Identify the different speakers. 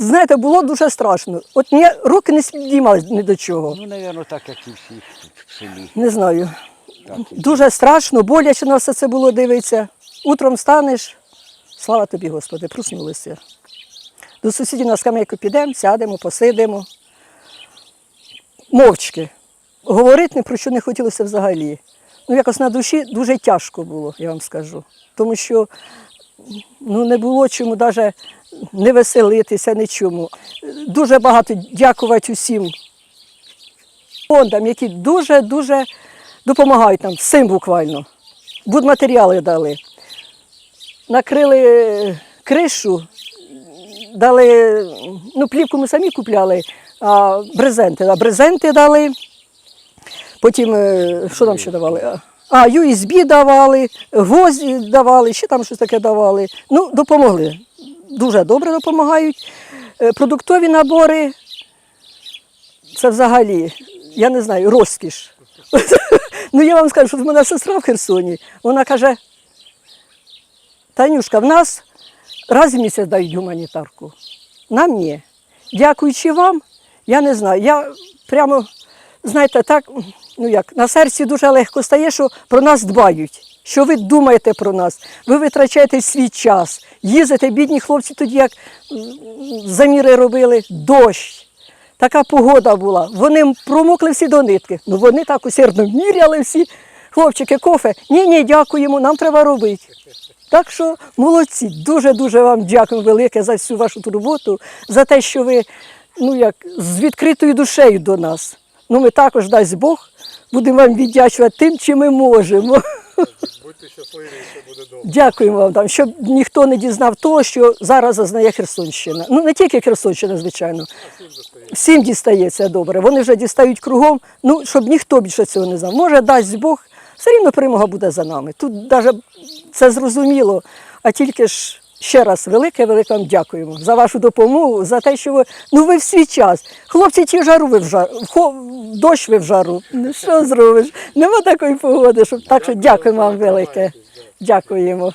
Speaker 1: знаєте, було дуже страшно. От ні, руки не підіймали ні до чого.
Speaker 2: Ну, мабуть, так, як і всі в селі.
Speaker 1: Не знаю.
Speaker 2: Так, і
Speaker 1: Дуже страшно, боляче на все це було дивитися. Утром встанеш, слава тобі, Господи, проснулися. До сусідів на скамейку підемо, сядемо, посидимо. Мовчки. Говорити ні про що не хотілося взагалі. Ну, якось на душі дуже тяжко було, я вам скажу. Тому що ну, не було чому навіть не веселитися, нічому. Дуже багато дякувати усім фондам, які дуже-дуже допомагають нам всім буквально. Будматеріали дали. Накрили кришу, дали, ну, плівку ми самі купляли, а брезенти. А брезенти дали. Потім, е, що нам ще давали? А, USB давали, гвозді давали, ще там щось таке давали. Ну, допомогли. Дуже добре допомагають. Е, Продуктові набори це взагалі, я не знаю, розкіш. ну я вам скажу, що в мене сестра в Херсоні. Вона каже: Танюшка, в нас раз в місяць дають гуманітарку. Нам ні. Дякуючи вам, я не знаю. Я прямо, знаєте, так, ну як, на серці дуже легко стає, що про нас дбають. Що ви думаєте про нас? Ви витрачаєте свій час, їздите, бідні хлопці тоді, як заміри робили, дощ. Така погода була. Вони промокли всі до нитки. Ну вони так усердно міряли всі. Хлопчики, кофе. Ні, ні, дякуємо, нам треба робити. Так що молодці, дуже-дуже вам дякую велике за всю вашу турботу, за те, що ви ну, як, з відкритою душею до нас. Ну, ми також, дасть Бог, будемо вам віддячувати тим, чим ми можемо.
Speaker 3: Будьте щасливі, що буде добре.
Speaker 1: Дякуємо вам там, щоб ніхто не дізнав того, що зараз зазнає Херсонщина. Ну не тільки Херсонщина, звичайно. Всім дістається добре. Вони вже дістають кругом, ну щоб ніхто більше цього не знав. Може, дасть Бог, все рівно перемога буде за нами. Тут навіть це зрозуміло. А тільки ж ще раз велике, велике вам дякуємо за вашу допомогу, за те, що ви ну ви в свій час. Хлопці, ті жару ви в жару, хо- дощ ви в жару. Ну що зробиш? Нема такої погоди, щоб так що дякуємо вам велике. Дякуємо.